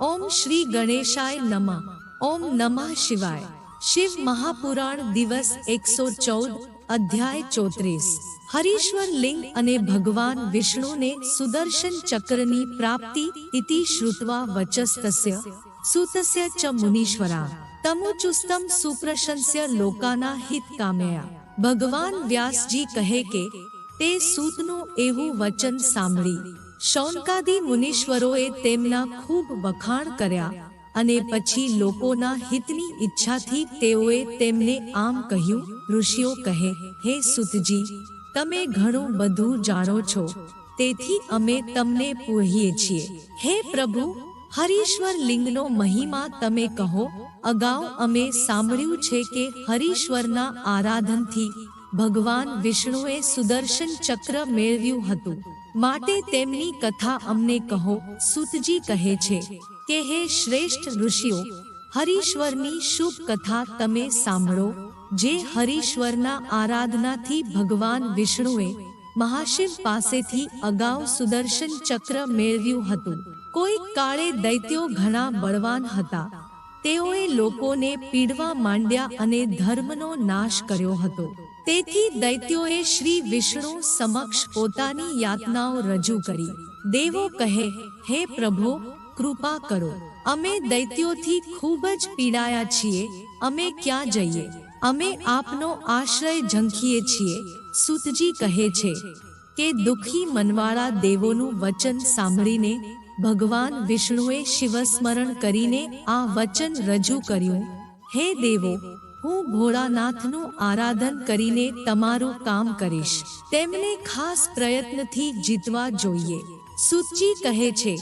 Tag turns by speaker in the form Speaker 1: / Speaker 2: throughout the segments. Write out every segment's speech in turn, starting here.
Speaker 1: ઓમ શ્રી ગણેશાય નમઃ. ઓમ નમઃ શિવાય. શિવ મહાપુરાણ દિવસ એકસો ચૌદ, અધ્યાય ચોત્રીસ. હરીશ્વર લિંગ અને ભગવાન વિષ્ણુને સુદર્શન ચક્રની પ્રાપ્તિ ઇતિ શ્રુત્વા વચસ્તસ્ય, સુતસ્ય ચ મુનીશ્વરા. તમુચુસ્તમ સુપ્રશંસ્ય લોકાના હિત કામ્યા ભગવાન વ્યાસજી કહે કે, તે સૂતનું એવું વચન સાંભળી. શૌનકાદી મુનીશ્વરોએ તેમના ખૂબ વખાણ કર્યા અને પછી લોકોના હિતની ઈચ્છાથી તેઓએ તેમને આમ કહ્યું, ઋષિઓ કહે, હે સુતજી, તમે ઘણું બધું જાણો છો. તેથી અમે તમને પૂહીએ છીએ. હે પ્રભુ, હરીશ્વર લિંગનો મહિમા તમે કહો. અગાઉ અમે સાંભળ્યું છે કે હરીશ્વરના આરાધનથી ભગવાન વિષ્ણુએ સુદર્શન ચક્ર મેળવ્યું હતું. માટે તેમની કથા અમને કહો, સુતજી કહે છે કે, હે શ્રેષ્ઠ ઋષિઓ, હરીશ્વરની શુભ કથા તમે સાંભળો, જે હરીશ્વરના આરાધનાથી ભગવાન વિષ્ણુએ મહાશિવ પાસેથી અગાઉ સુદર્શન ચક્ર મેળવ્યું હતું. કોઈ કાળે દૈત્યો ઘણા બળવાન હતા. તેઓએ લોકોને પીડવા માંડ્યા અને ધર્મનો નાશ કર્યો હતો. તેથી દૈત્યોએ શ્રી વિષ્ણુ સમક્ષ પોતાની યાતનાઓ રજૂ કરી. દેવો કહે, હે પ્રભુ, કૃપા કરો. અમે દૈત્યોથી ખૂબ જ પીડાયા છીએ. અમે ક્યાં જઈએ? અમે આપનો આશ્રય ઝંખીએ છીએ. સુતજી કહે છે, કે દુઃખી મનવાળા દેવોનું વચન સાંભળીને ભગવાન વિષ્ણુએ શિવસ્મરણ કરીને આ વચન રજૂ કર્યું. હે દેવો હું ભોળાનાથનું આરાધન કરીને તમારું કામ કરીશ. તેમને ખાસ પ્રયત્નથી જીતવા જોઈએ. સુતજી કહે છે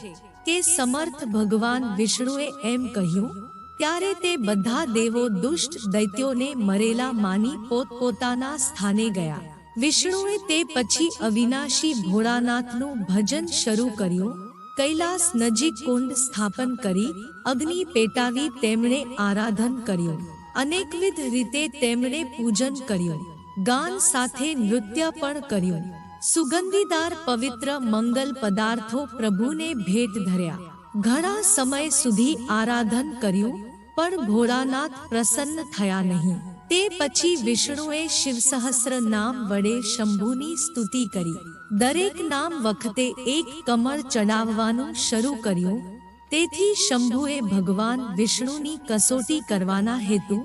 Speaker 1: કે સમર્થ ભગવાન વિષ્ણુએ એમ કહ્યું, ત્યારે તે બધા દેવો દુષ્ટ દૈત્યોને મરેલા માની પોતપોતાના સ્થાને ગયા. વિષ્ણુએ તે પછી અવિનાશી ભોળાનાથનું ભજન શરૂ કર્યું. કૈલાસ નજીક કુંડ સ્થાપન કરી અગ્નિ પેટાવી તેમણે આરાધન કર્યું. અનેકવિધ રીતે તેમણે પૂજન કર્યું. ગાન સાથે નૃત્ય પણ કર્યું. સુગંધીદાર પવિત્ર મંગલ પદાર્થો પ્રભુને ભેટ ધર્યા. ઘણા સમય સુધી આરાધન કર્યું, પણ ભોળાનાથ પ્રસન્ન થયા નહીં. તે પછી વિષ્ણુએ શિવ સહસ્ર નામ વડે શંભુની સ્તુતિ કરી. દરેક નામ વખતે એક કમળ ચડાવવાનું શરૂ કર્યું તેથી શંભુએ ભગવાન વિષ્ણુની કસોટી કરવાના હેતુ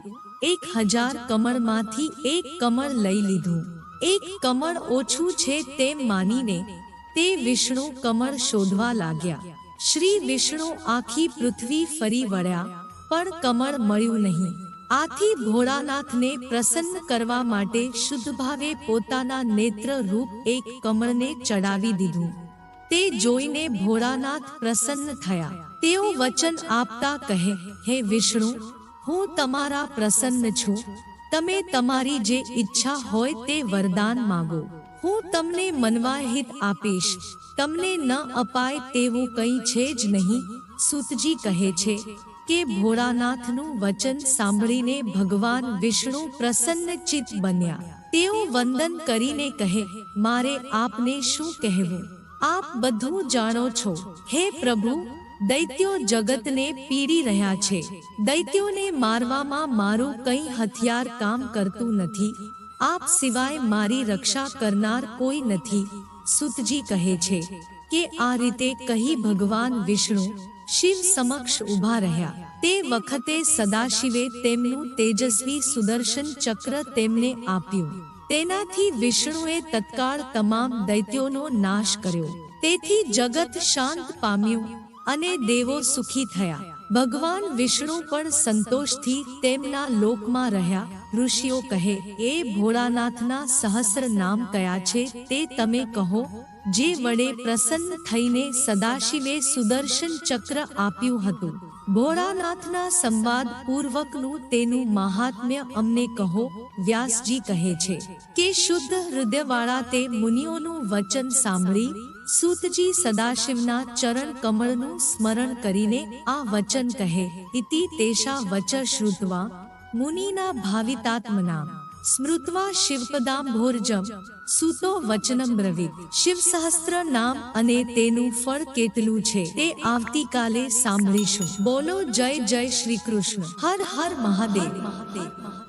Speaker 1: એક હજાર કમળમાંથી એક કમળ લઈ લીધું. એક કમળ ઓછું છે તેમ માનીને તે વિષ્ણુ કમળ શોધવા લાગ્યા. શ્રી વિષ્ણુ આખી પૃથ્વી ફરી વળ્યા, પણ કમળ મળ્યું નહીં. આથી ભોળાનાથને પ્રસન્ન કરવા માટે શુદ્ધ ભાવે પોતાના નેત્ર રૂપ એક કમળને ચડાવી દીધું. તે જોઈને ભોળાનાથ પ્રસન્ન થયા. તેઓ વચન આપતા કહે, હે વિષ્ણુ, હું તમારા પ્રસન્ન છું. તમે તમારી જે ઈચ્છા હોય તે વરદાન માંગો. હું તમને મનવાહિત આપીશ. તમને ન અપાય તેવું કંઈ છે જ નહીં. સુતજી કહે છે કે, ભોળાનાથનું વચન સાંભળીને ભગવાન વિષ્ણુ પ્રસન્નચિત બન્યા. તેઓ વંદન કરીને કહે, મારે આપને શું કહેવું? આપ બધું જાણો છો. હે પ્રભુ, દૈત્યો જગતને પીડી રહ્યા છે. દૈત્યોને મારવામાં મારું કંઈ હથિયાર કામ કરતું નથી. આપ સિવાય મારી રક્ષા કરનાર કોઈ નથી. સુતજી કહે છે કે આ રીતે કહી ભગવાન વિષ્ણુ શિવ સમક્ષ ઊભા રહ્યા. તે વખતે સદાશિવે તેમનું તેજસ્વી સુદર્શન ચક્ર તેમને આપ્યું. તેનાથી વિષ્ણુએ તત્કાળ તમામ દૈત્યોનો નાશ કર્યો. તેથી જગત શાંત પામ્યું અને દેવો સુખી થયા. ભગવાન વિષ્ણુ પણ સંતોષથી તેમના લોકમાં રહ્યા. ઋષિઓ કહે, એ ભોળાનાથના સહસ્ર નામ કયા છે તે તમે કહો. જે વડે પ્રસન્ન થઈને સદાશિવે સુદર્શન ચક્ર આપ્યું હતું. ભોળાનાથના સંવાદ પૂર્વકનું તેનું મહાત્મ્ય અમને કહો, વ્યાસજી કહે છે, કે શુદ્ધ હૃદયવાળા તે મુનિઓનું વચન સાંભળી, સૂતજી સદાશિવના ચરણ કમળનું સ્મરણ કરીને આ વચન કહે, ઇતિ તેશા વચ શ્રુતવા, મુનિના ભાવિતાત્મના. સ્મૃત્વા શિવપદામ ભોરજમ સુતો વચનમ બ્રવીત શિવ સહસ્ત્ર નામ અને તેનું ફળ કેટલું છે તે આવતીકાલે સાંભળીશું. બોલો જય જય શ્રી કૃષ્ણ. હર હર મહાદેવ.